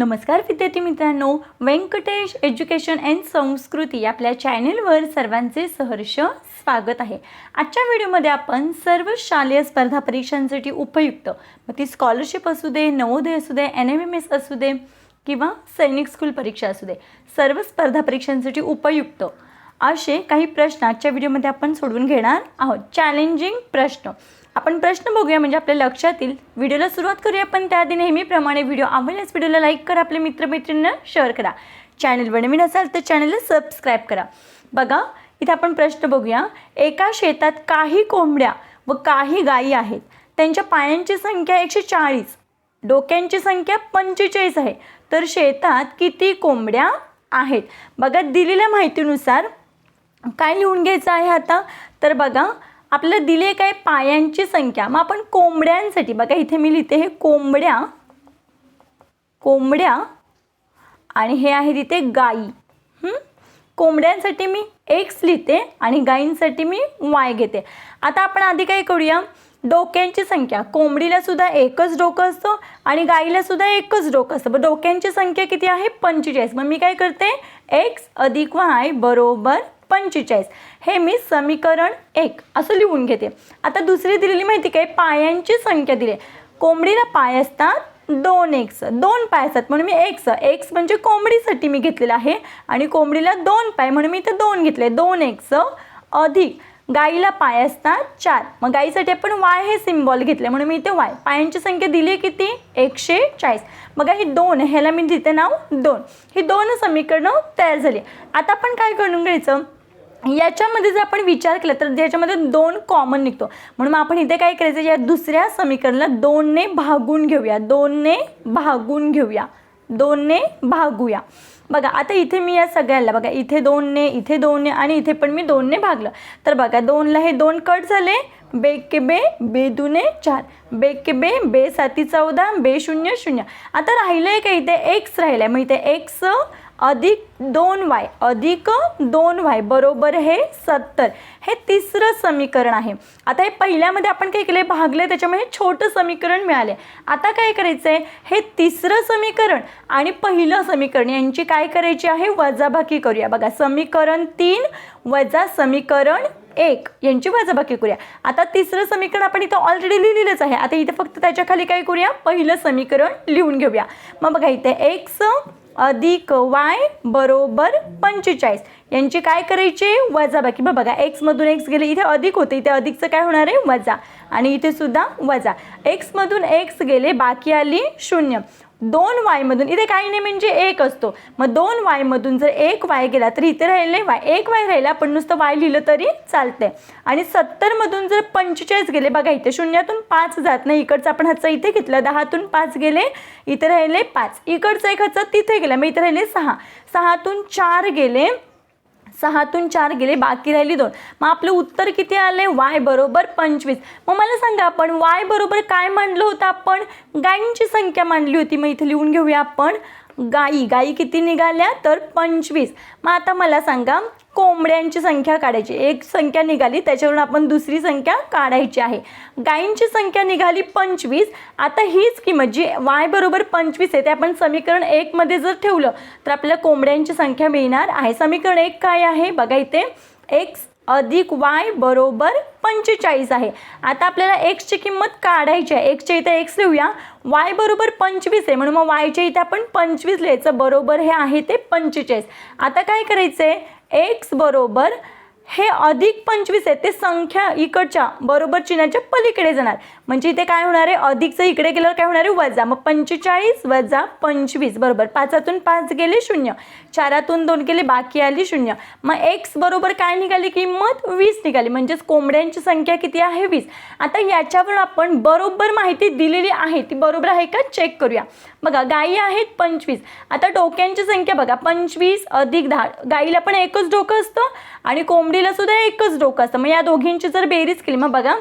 नमस्कार विद्यार्थी मित्रांनो. व्यंकटेश एज्युकेशन अँड संस्कृती आपल्या चॅनेलवर सर्वांचे सहर्ष स्वागत आहे. आजच्या व्हिडिओमध्ये आपण सर्व शालेय स्पर्धा परीक्षांसाठी उपयुक्त मग ती स्कॉलरशिप असू दे नवोदय असू दे एन एम एम एस असू दे किंवा सैनिक स्कूल परीक्षा असू दे सर्व स्पर्धा परीक्षांसाठी उपयुक्त असे काही प्रश्न आजच्या व्हिडिओमध्ये आपण सोडवून घेणार आहोत. चॅलेंजिंग प्रश्न. आपण प्रश्न बघूया म्हणजे आपल्या लक्षात येईल व्हिडिओला सुरुवात करूया. पण त्याआधी नेहमीप्रमाणे व्हिडिओ आवडल्यास व्हिडिओला लाईक करा आपल्या मित्रमैत्रिणींना शेअर करा. चॅनलवर नवीन असाल तर चॅनलला सबस्क्राईब करा. बघा इथे आपण प्रश्न बघूया. एका शेतात काही कोंबड्या व काही गायी आहेत. त्यांच्या पायांची संख्या एकशे चाळीस डोक्यांची संख्या पंचेचाळीस आहे. तर शेतात किती कोंबड्या आहेत? बघा दिलेल्या माहितीनुसार काय लिहून घ्यायचं आहे आता? तर बघा आपल्याला दिले काय? पायांची संख्या. मग आपण कोंबड्यांसाठी बघा इथे मी लिहिते हे कोंबड्या कोंबड्या आणि हे आहे तिथे गाई. कोंबड्यांसाठी मी एक्स लिहिते आणि गाईंसाठी मी वाय घेते. आता आपण आधी काय करूया? डोक्यांची संख्या. कोंबडीला सुद्धा एकच डोकं असतं आणि गाईला सुद्धा एकच डोकं असतं. मग डोक्यांची संख्या किती आहे? पंचेचाळीस. मग मी काय करते? एक्स अधिक वाय बरोबर पंचेचाळीस. हे मी समीकरण एक असं लिहून घेते. आता दुसरी दिलेली माहिती काय? पायांची संख्या दिली. आहे. कोंबडीला पाय असतात दोन एक्स. दोन पाय असतात म्हणून मी एक्स. एक्स म्हणजे कोंबडीसाठी मी घेतलेलं आहे आणि कोंबडीला दोन पाय म्हणून मी इथे दोन घेतले दोन एक्स अधिक. गाईला पाय असतात चार. मग गाईसाठी आपण वाय हे सिम्बॉल घेतले म्हणून मी इथे वाय. पायांची संख्या दिली आहे किती? एकशे चाळीस मग ही दोन ह्याला मी देते नाव दोन. ही दोन समीकरणं तयार झाली. आता आपण काय करून घ्यायचं? याच्यामध्ये जर आपण विचार केला तर याच्यामध्ये दोन कॉमन निघतो. म्हणून मग आपण इथे काय करायचं? या दुसऱ्या समीकरणाला दोनने भागून घेऊया. दोनने भागून घेऊया. दोनने भागूया. बघा आता इथे मी या सगळ्याला बघा इथे दोनने इथे दोनने आणि इथे पण मी दोनने भागलं. तर बघा दोनला हे दोन कट झाले. बे के बे बे दुने चार. बे के बे बे साती चौदा बे शून्य शून्य. आता राहिलं आहे का इथे? एक्स राहिलं आहे मग इथे एक्स अधिक दोन वाय अधिक दोन वाय बरोबर हे सत्तर. हे तिसरं समीकरण आहे. आता हे पहिल्यामध्ये आपण काय केले भागले त्याच्यामुळे छोटं समीकरण मिळाले आता काय करायचं आहे हे तिसरं समीकरण आणि पहिलं समीकरण यांची काय करायची आहे? वजाबाकी करूया. बघा समीकरण तीन वजा समीकरण एक यांची वजाबाकी करूया. आता तिसरं समीकरण आपण इथं ऑलरेडी लिहिलेलंच आहे. आता इथं फक्त त्याच्याखाली काय करूया? पहिलं समीकरण लिहून घेऊया. मग बघा इथे एक्स अधिक वाय बरोबर पंचेचाळीस. यांची काय करायची? वजाबाकी मग बघा एक्समधून एक्स गेले इथे अधिक होते इथे अधिकचं काय होणार आहे? वजा. आणि इथे सुद्धा वजा. एक्समधून एक्स गेले बाकी आली शून्य. दोन वायमधून इथे काही नाही म्हणजे एक असतो. मग दोन वायमधून जर एक वाय गेला तर इथे राहिले वाय. एक वाय राहिला पण नुसतं वाय लिहिलं तरी चालते आणि सत्तरमधून जर पंचेचाळीस गेले बघा इथे शून्यातून पाच जात नाही. इकडचं आपण ह्याचं इथे घेतलं दहातून पाच गेले इथे राहिले पाच. इकडचं एक ह्याचं तिथे गेलं मग इथे राहिले सहा. सहातून चार गेले सहातून चार गेले बाकी राहिली दोन. मग आपलं उत्तर किती आले वाय बरोबर पंचवीस. मग मला सांगा आपण वाय बरोबर काय मांडलं होतं आपण? गायींची संख्या मांडली होती मग इथे लिहून घेऊया आपण. गाई गाई किती निघाल्या तर पंचवीस. मग आता मला सांगा कोंबड्यांची संख्या काढायची. एक संख्या निघाली त्याच्यावरून आपण दुसरी संख्या काढायची आहे. गायींची संख्या निघाली पंचवीस. आता हीच किंमत जी वाय बरोबर पंचवीस आहे ते आपण समीकरण एकमध्ये जर ठेवलं तर आपल्याला कोंबड्यांची संख्या मिळणार आहे. समीकरण एक काय आहे? बघा इथे एक्स अधिक वाय बरोबर पंचेचाळीस आहे. आता आपल्याला एक्सची किंमत काढायची आहे. एक्सच्या इथे एक्स लिहूया. वाय बरोबर पंचवीस आहे. म्हणून मग वायच्या इथे आपण पंचवीस लिहायचं. बरोबर हे आहे ते पंचेचाळीस. आता काय करायचं आहे एक्स बरोबर हे अधिक पंचवीस आहे. ते संख्या इकडच्या बरोबर चिन्हाच्या पलीकडे जाणार. म्हणजे इथे काय होणार आहे? अधिकचं इकडे गेल्यावर काय होणार आहे? वजा. मग पंचेचाळीस वजा पंचवीस. बरोबर. पाचातून पाच गेले शून्य. चारातून दोन गेले बाकी आली शून्य. मग एक्स बरोबर काय निघाली किंमत? वीस निघाली. म्हणजेच कोंबड्यांची संख्या किती आहे? वीस. आता याच्यावर आपण बरोबर माहिती दिलेली आहे. ती बरोबर आहे का? चेक करूया. बघा गायी आहेत पंचवीस. आता डोक्यांची संख्या बघा. पंचवीस अधिक दहा. गाईला पण एकच डोकं असतं आणि कोंबडीला सुद्धा एकच डोकं असतं. मग या दोघींची जर बेरीज केली मग बघा.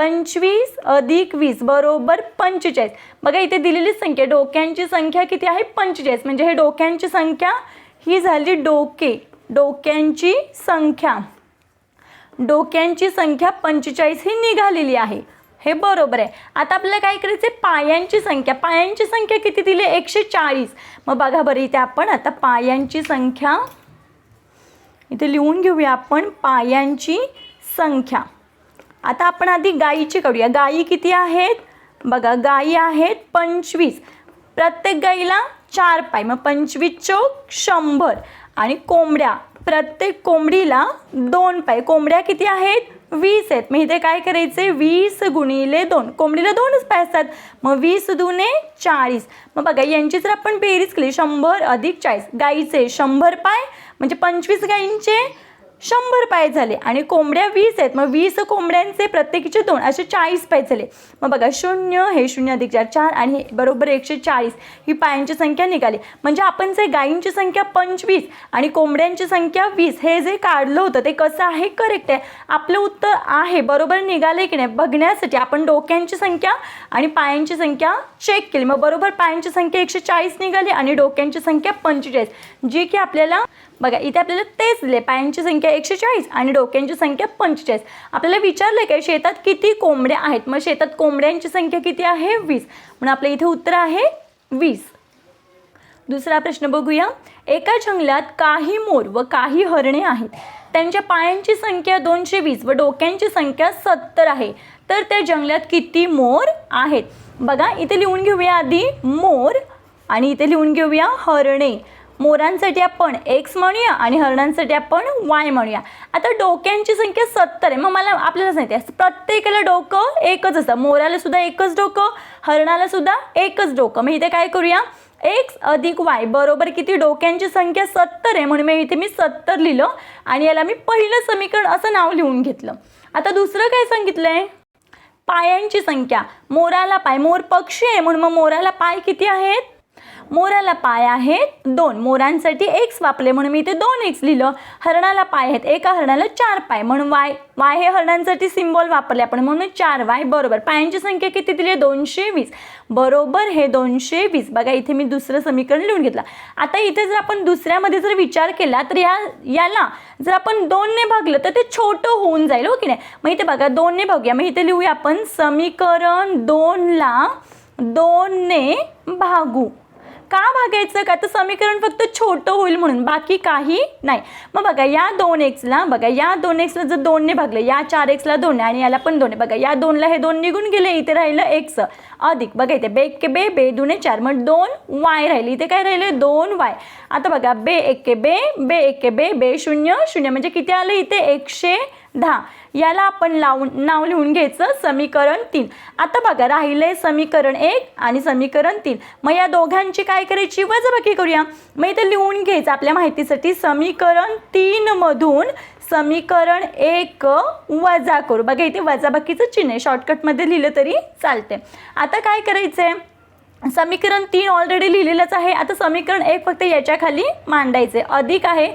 पंचवीस अधिक वीस बरोबर पंचेचाळीस. बघा इथे दिलेली संख्या डोक्यांची संख्या किती आहे? पंचेचाळीस. म्हणजे हे डोक्यांची संख्या ही झाली डोके. डोक्यांची संख्या. डोक्यांची संख्या पंचेचाळीस ही निघालेली आहे. हे बरोबर आहे. आता आपल्याला काय करायचं आहे पायांची संख्या. पायांची संख्या किती दिली? एकशे चाळीस. मग बघा बरं इथे आपण आता पायांची संख्या इथे लिहून घेऊया आपण पायांची संख्या. आता आपण आधी गायीची करूया गायी किती आहेत? बघा गायी आहेत पंचवीस. प्रत्येक गाईला चार पाय मग पंचवीस चौक शंभर. आणि कोंबड्या प्रत्येक कोंबडीला दोन पाय. कोंबड्या किती आहेत? वीस आहेत. मग इथे काय करायचे वीस गुणिले दोन. कोंबडीला दोनच पाय असतात. मग वीस दुने चाळीस. मग बघा यांची जर आपण बेरीज केली शंभर अधिक चाळीस. गाईचे शंभर पाय म्हणजे पंचवीस गाईंचे शंभर पाय झाले आणि कोंबड्या वीस आहेत. मग वीस कोंबड्यांचे प्रत्येकीचे दोन असे चाळीस पाय झाले. मग बघा शून्य हे शून्य अधिक चार चार आणि हे बरोबर एकशे चाळीस. ही पायांची संख्या निघाली. म्हणजे आपण जे गायींची संख्या पंचवीस आणि कोंबड्यांची संख्या वीस हे जे काढलं होतं ते कसं आहे? करेक्ट आहे. आपलं उत्तर आहे. बरोबर निघाले की नाही? बघण्यासाठी आपण डोक्यांची संख्या आणि पायांची संख्या चेक केली. मग बरोबर पायांची संख्या एकशे चाळीस निघाली आणि डोक्यांची संख्या पंचेचाळीस. जी की आपल्याला बघा इथे आपल्याला तेच दिले पायांची संख्या एकशे चाळीस आणि डोक्यांची संख्या पंचेचाळीस. आपल्याला विचारलं काय शेतात किती कोंबड्या आहेत? मग शेतात कोंबड्यांची संख्या किती आहे? वीस. म्हणून आपलं इथे उत्तर आहे वीस. दुसरा प्रश्न बघूया. एका जंगलात काही मोर व काही हरणे आहेत. त्यांच्या पायांची संख्या दोनशे वीस व डोक्यांची संख्या सत्तर आहे. तर त्या जंगलात किती मोर आहेत? बघा इथे लिहून घेऊया आधी मोर आणि इथे लिहून घेऊया हरणे. मोरांसाठी आपण एक्स म्हणूया आणि हरणांसाठी आपण वाय म्हणूया. आता डोक्यांची संख्या सत्तर आहे. मग मला आपल्याला माहिती आहे प्रत्येकाला डोकं एकच असतं. मोराला सुद्धा एकच डोकं हरणाला सुद्धा एकच डोकं. मग इथे काय करूया? एक्स अधिक वाय बरोबर किती? डोक्यांची संख्या सत्तर आहे. म्हणून मी इथे मी सत्तर लिहिलं आणि याला मी पहिलं समीकरण असं नाव लिहून घेतलं. आता दुसरं काय सांगितलंय? पायांची संख्या. मोराला पाय. मोर पक्षी आहे. म्हणून मग मोराला पाय किती आहेत? मोराला पाय आहेत दोन. मोरांसाठी एक्स वापरले म्हणून मी इथे दोन एक्स लिहिलं. हरणाला पाय आहेत. एका हरणाला चार पाय. म्हणून वाय वाय हे हरणांसाठी सिम्बॉल वापरले आपण म्हणून चार वाय बरोबर. पायांची संख्या किती दिली आहे? दोनशे वीस. बरोबर हे दोनशे वीस. बघा इथे मी दुसरं समीकरण लिहून घेतलं. आता इथे जर आपण दुसऱ्यामध्ये जर विचार केला तर या याला जर आपण दोनने भागलं तर ते छोटं होऊन जाईल हो की नाही? मग इथे बघा दोनने भागूया. मग इथे लिहूया आपण समीकरण दोनला दोनने भागू. का भागायचं? का? तर समीकरण फक्त छोटं होईल म्हणून बाकी काही नाही. मग बघा या दोन एक्सला बघा या दोन एक्सला जर दोनने भागलं या चार एक्सला दोन आणि याला पण दोन बघा या दोनला हे दोन निघून गेले इथे राहिलं एक्स अधिक बघा इथे बे के बे बे दुने चार मग दोन वाय राहिले. इथे काय राहिले? दोन वाय आता बघा बे एके बे बे एके बे बे शून्य शून्य. म्हणजे किती आलं इथे? एकशे दहा. याला आपण लावून नाव लिहून घ्यायचं समीकरण तीन. आता बघा राहिले समीकरण एक आणि समीकरण तीन. मग या दोघांची काय करायची? वजबाकी करूया. मग इथे लिहून घ्यायचं आपल्या माहितीसाठी समीकरण तीनमधून समीकरण एक वजा करू. बघा इथे वजाबाकीचं चिन्ह आहे. शॉर्टकटमध्ये लिहिलं तरी चालते आता काय करायचं आहे समीकरण तीन ऑलरेडी लिहिलेलंच आहे. आता समीकरण एक फक्त याच्याखाली मांडायचे अधिक आहे.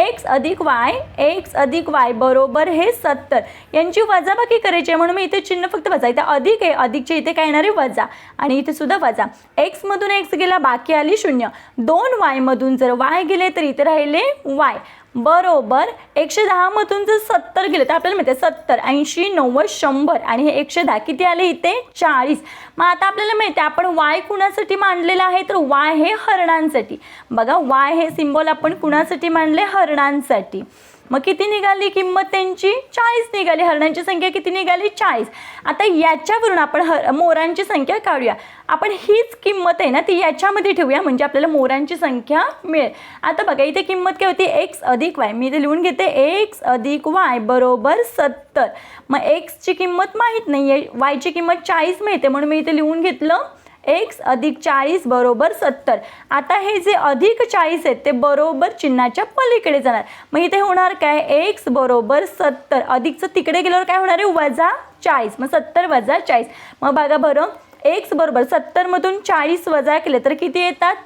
एक्स अधिक वाय एक्स अधिक वाय बरोबर हे सत्तर. यांची वजाबाकी करायची आहे म्हणून मी इथे चिन्ह फक्त वजा. इथे अधिक आहे अधिकच्या इथे काय येणार आहे? वजा. आणि इथे सुद्धा वजा. एक्समधून एक्स गेला बाकी आली शून्य. दोन वायमधून जर वाय गेले तर इथे राहिले वाय बरोबर एकशे दहामधून जर सत्तर गेले तर आपल्याला माहिती आहे सत्तर ऐंशी नव्वद शंभर आणि हे एकशे दहा किती आले इथे? चाळीस. मग आता आपल्याला माहिती आहे आपण वाय कुणासाठी मांडलेलं आहे? तर वाय हे हरणांसाठी. बघा वाय हे सिम्बॉल आपण कुणासाठी मांडले हरणांसाठी. मग किती निघाली? किंमत त्यांची? चाळीस निघाली. हरणांची संख्या किती निघाली? चाळीस. आता याच्यावरून आपण हर मोरांची संख्या काढूया. आपण हीच किंमत आहे ना ती याच्यामध्ये ठेवूया म्हणजे आपल्याला मोरांची संख्या मिळेल. आता बघा इथे किंमत काय होती? एक्स अधिक वाय. मी इथे लिहून घेते. एक्स अधिक वाय बरोबर सत्तर. मग एक्सची किंमत माहीत नाही आहे वायची किंमत चाळीस मिळते म्हणून मी इथे लिहून घेतलं एक्स अधिक चाळीस बरोबर सत्तर. आता हे जे अधिक चाळीस आहेत ते बरोबर चिन्हाच्या पलीकडे जाणार. मग इथे होणार काय? एक्स बरोबर सत्तर. अधिकचं तिकडे गेल्यावर काय होणार आहे? वजा चाळीस. मग सत्तर वजा चाळीस. मग बघा बरं एक्स बरोबर सत्तरमधून चाळीस वजा केले तर किती येतात?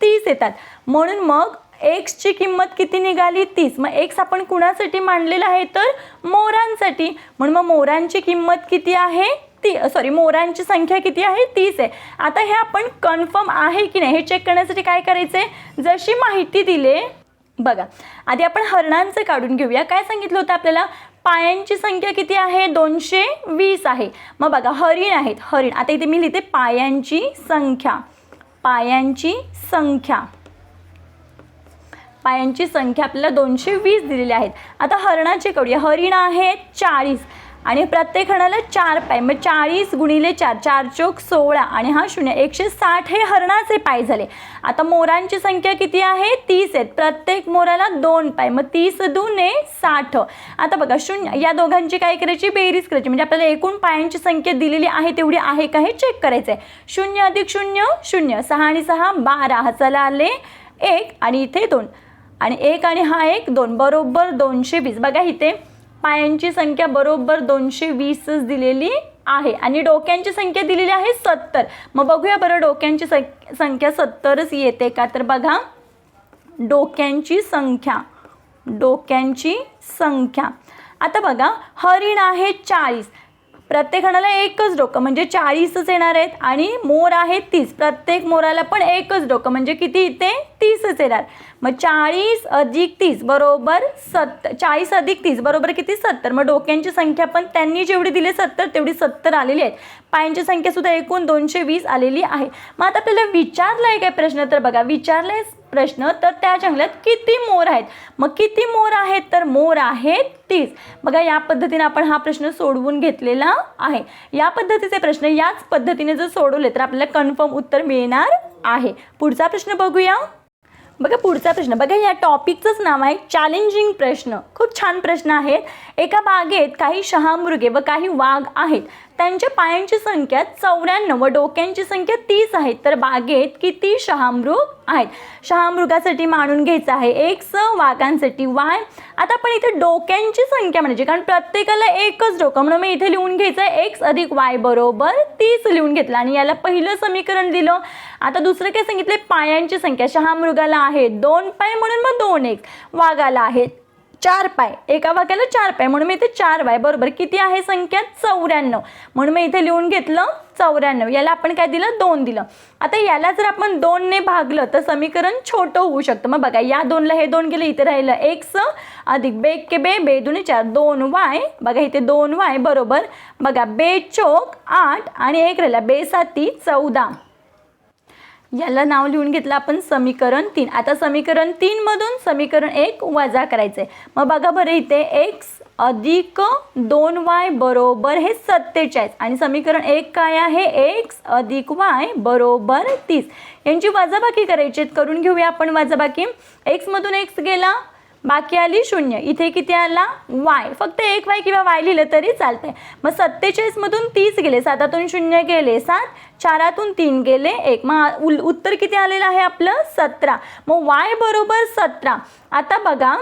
तीस येतात. म्हणून मग एक्सची किंमत किती निघाली? तीस. मग एक्स आपण कुणासाठी मांडलेलं आहे? तर मोरांसाठी. म्हणून मग मोरांची किंमत किती आहे? ती सॉरी मोरांची संख्या किती आहे? तीस आहे. आता हे आपण कन्फर्म आहे की नाही हे चेक करण्यासाठी काय करायचं आहे जशी माहिती दिली बघा. आधी आपण हरणांचं काढून घेऊया. काय सांगितलं होतं आपल्याला? पायांची संख्या किती आहे? दोनशे वीस आहे. मग बघा हरिण आहेत. हरिण. आता इथे मी लिहिते पायांची संख्या. पायांची संख्या. पायांची संख्या आपल्याला दोनशे वीस दिलेली आहेत. आता हरणाचे करूया हरिण आहेत चाळीस. आणि प्रत्येक हरणाला चार पाय मग चाळीस गुणिले चार चार चोक सोळा आणि हा शून्य एकशे साठ हे हरणाचे पाय झाले. आता मोरांची संख्या किती आहे? तीस आहेत. प्रत्येक मोराला दोन पाय मग तीस दुने साठ. आता बघा शून्य या दोघांची काय करायची? बेरीज करायची. म्हणजे आपल्याला एकूण पायांची संख्या दिलेली आहे तेवढी आहे का हे चेक करायचं आहे. शून्य अधिक शून्य शून्य. सहा आणि सहा बारा. हा चला आले एक आणि इथे दोन. आणि एक आणि हा एक दोन. बरोबर दोनशे वीस. बघा इथे. पायांची संख्या बरोबर दोनशे वीसच दिलेली आहे. आणि डोक्यांची संख्या दिलेली आहे सत्तर. मग बघूया बरं डोक्यांची संख- संख्या सत्तरच येते का? तर बघा डोक्यांची संख्या. डोक्यांची संख्या. आता बघा हरिण आहे चाळीस. प्रत्येक हणाला एकच डोकं म्हणजे चाळीसच येणार आहेत आणि मोर आहेत तीस. प्रत्येक मोराला पण एकच डोकं म्हणजे किती इथे? तीसच येणार. मग चाळीस अधिक तीस बरोबर सत्तर चाळीस अधिक तीस बरोबर किती? सत्तर. मग डोक्यांची संख्या पण त्यांनी जेवढी दिली सत्तर तेवढी सत्तर आलेली आहेत. पायांची संख्या सुद्धा एकूण दोनशे वीस आलेली आहे. मग आता आपल्याला विचारलं आहे काय प्रश्न? तर बघा विचारलाय प्रश्न तर त्या जंगलात किती मोर आहेत? मग किती मोर आहेत? तर मोर आहेत तीस. बघा या पद्धतीने आपण हा प्रश्न सोडवून घेतलेला आहे. या पद्धतीचे प्रश्न याच पद्धतीने जर सोडवले तर आपल्याला कन्फर्म उत्तर मिळणार आहे. पुढचा प्रश्न बघूया. बघा पुढचा प्रश्न. बघा या टॉपिकचंच नाव आहे चॅलेंजिंग प्रश्न. खूप छान प्रश्न आहेत. एका बागेत काही शहामृगे व काही वाघ आहेत. त्यांच्या पायांची संख्या चौऱ्याण्णव व डोक्यांची संख्या तीस आहे तर बागेत किती शहामृग आहेत? शहामृगासाठी मानून घ्यायचं आहे एक्स वाघांसाठी वाय. आता आपण इथे डोक्यांची संख्या म्हणजे कारण प्रत्येकाला एकच डोकं म्हणून मी इथे लिहून घ्यायचं आहे एक्स अधिक वाय बरोबर तीस लिहून घेतलं आणि याला पहिलं समीकरण दिलं. आता दुसरं काय सांगितले पायांची संख्या शहामृगाला आहे दोन पाय म्हणून मग दोन एक वाघाला आहेत चार पाय. एका वाक्याला चार पाय. म्हणून मी इथे चार वाय. बरोबर. किती आहे संख्या? चौऱ्याण्णव. म्हणून मी इथे लिहून घेतलं चौऱ्याण्णव. याला आपण काय दिलं? दोन दिलं. आता याला जर आपण दोनने भागलं तर समीकरण छोटं होऊ शकतं. मग बघा या दोनला हे दोन गेलं इथे राहिलं एक्स अधिक बे के बे बे दोन्ही चार. दोन वाय. बघा इथे दोन वाय. बरोबर. बघा बे चोक आठ आणि एक राहिला. बे साती चौदा. याला नाव लिहून घेतलं आपण समीकरण तीन. आता समीकरण तीनमधून समीकरण एक वजा करायचं आहे मग बघा बरं इथे एक्स अधिक दोन वाय बरोबर हे सत्तेचाळीस. आणि समीकरण एक काय आहे? एक्स अधिक वाय बरोबर तीस. यांची वजाबाकी करायची आहेत. करून घेऊया आपण वजाबाकी. एक्समधून एक्स गेला बाकी आली शून्य. इथे किती आला? वाय फक्त एक वाय किंवा वाय लिहिलं तरी चालतंय. मग सत्तेचाळीसमधून तीस गेले. सातातून शून्य गेले. सात. चारातून तीन गेले एक. मग उल- उत्तर किती आलेलं आहे आपलं? सतरा. मग वाय बरोबर सतरा. आता बघा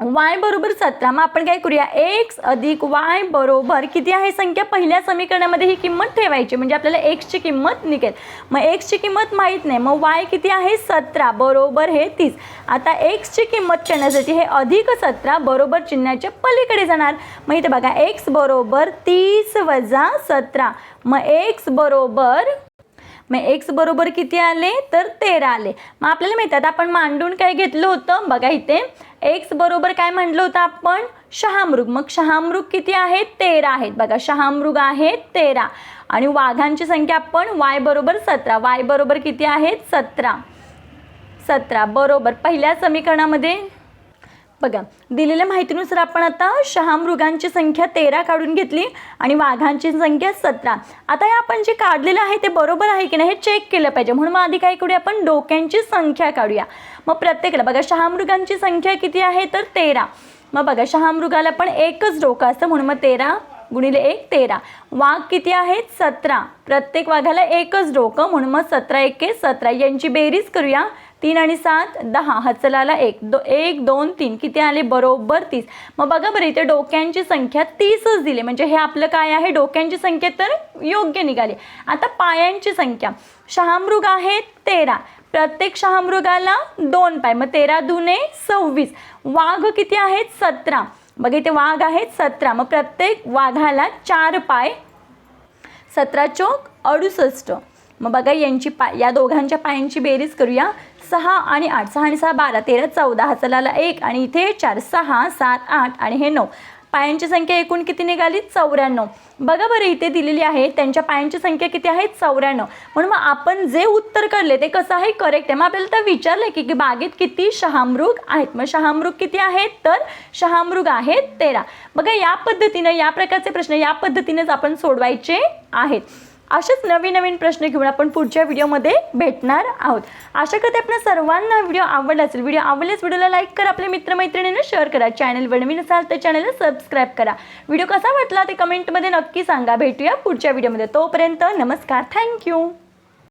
वाय बरोबर सतरा. मग आपण काय करूया? एक्स अधिक वाय बरोबर किती आहे संख्या? पहिल्या समीकरणामध्ये ही किंमत ठेवायची. म्हणजे आपल्याला एक्सची किंमत निघेल. मग एक्सची किंमत माहीत नाही. मग वाय किती आहे? सतरा. बरोबर हे तीस. आता एक्सची किंमत करण्यासाठी हे अधिक सतरा बरोबर चिन्हाच्या पलीकडे जाणार. मग इथे बघा एक्स बरोबर तीस वजा सतरा. मग एक्स बरोबर मग एक्स बरोबर किती आले? तर तेरा आले. मग आपल्याला माहिती आपण मांडून काय घेतलं होतं? बघा इथे. एक्स बरोबर काय म्हटलं होतं आपण? शहामृग. मग शहामृग किती आहेत? तेरा आहेत. बघा शहामृग आहेत तेरा. आणि वाघांची संख्या आपण वाय बरोबर सतरा. वाय बरोबर किती आहेत? सतरा. सतरा. बरोबर. पहिल्या समीकरणामध्ये बघा दिलेल्या माहितीनुसार आपण आता शहामृगांची संख्या तेरा काढून घेतली आणि वाघांची संख्या सतरा. आता हे आपण जे काढलेलं आहे ते बरोबर आहे की नाही हे चेक केलं पाहिजे. म्हणून मग आधी काय करूया आपण? डोक्यांची संख्या काढूया. मग प्रत्येकाला बघा शहामृगांची संख्या किती आहे? तर तेरा. मग बघा शहामृगाला पण एकच डोकं असतं म्हणून मग तेरा गुणिले एक तेरा. वाघ किती आहेत सतरा. प्रत्येक वाघाला एकच डोकं म्हणून मग सतरा एके सतरा. यांची बेरीज करूया. तीन आणि सात दहा. हचलाला एक दो एक दोन तीन. किती आले? बरोबर तीस. मग बघा बरं इथे डोक्यांची संख्या तीसच दिली. म्हणजे हे आपलं काय आहे? डोक्यांची संख्या तर योग्य निघाली. आता पायांची संख्या. शहामृग आहे तेरा. प्रत्येक शहामृगाला दोन पाय. मग तेरा दुने सव्वीस. वाघ किती आहेत? सतरा. बघ इथे वाघ आहेत सतरा. मग प्रत्येक वाघाला चार पाय. सतरा चौक अडुसष्ट. मग बघा यांची पाय या दोघांच्या पायांची बेरीज करूया. सहा आणि आठ. सहा आणि सहा बारा. तेरा चौदा. हा चलाला एक आणि इथे चार. सहा सात आठ आणि हे नऊ. पायांची संख्या एकूण किती निघाली? चौऱ्याण्णव. बघा बरं इथे दिलेली आहे त्यांच्या पायांची संख्या किती आहे? चौऱ्याण्णव. म्हणून मग आपण जे उत्तर काढले ते कसं आहे? करेक्ट आहे. मग आपल्याला तर विचारलं की की बागेत किती शहामृग आहेत? मग शहामृग किती आहेत? तर शहामृग आहेत तेरा. बघा या पद्धतीनं या प्रकारचे प्रश्न या पद्धतीनेच आपण सोडवायचे आहेत. असेच नवीन नवीन प्रश्न घेऊन आपण पुढच्या व्हिडिओमध्ये भेटणार आहोत. आशा करते आपल्या सर्वांना व्हिडिओ आवडला असेल. व्हिडिओ आवडल्यास व्हिडिओला लाईक करा आपल्या मित्रमैत्रिणींना शेअर करा. चॅनल नवीन असाल तर चॅनलला सबस्क्राईब करा. व्हिडिओ कसा वाटला ते कमेंटमध्ये नक्की सांगा. भेटूया पुढच्या व्हिडिओमध्ये. तोपर्यंत नमस्कार. थँक्यू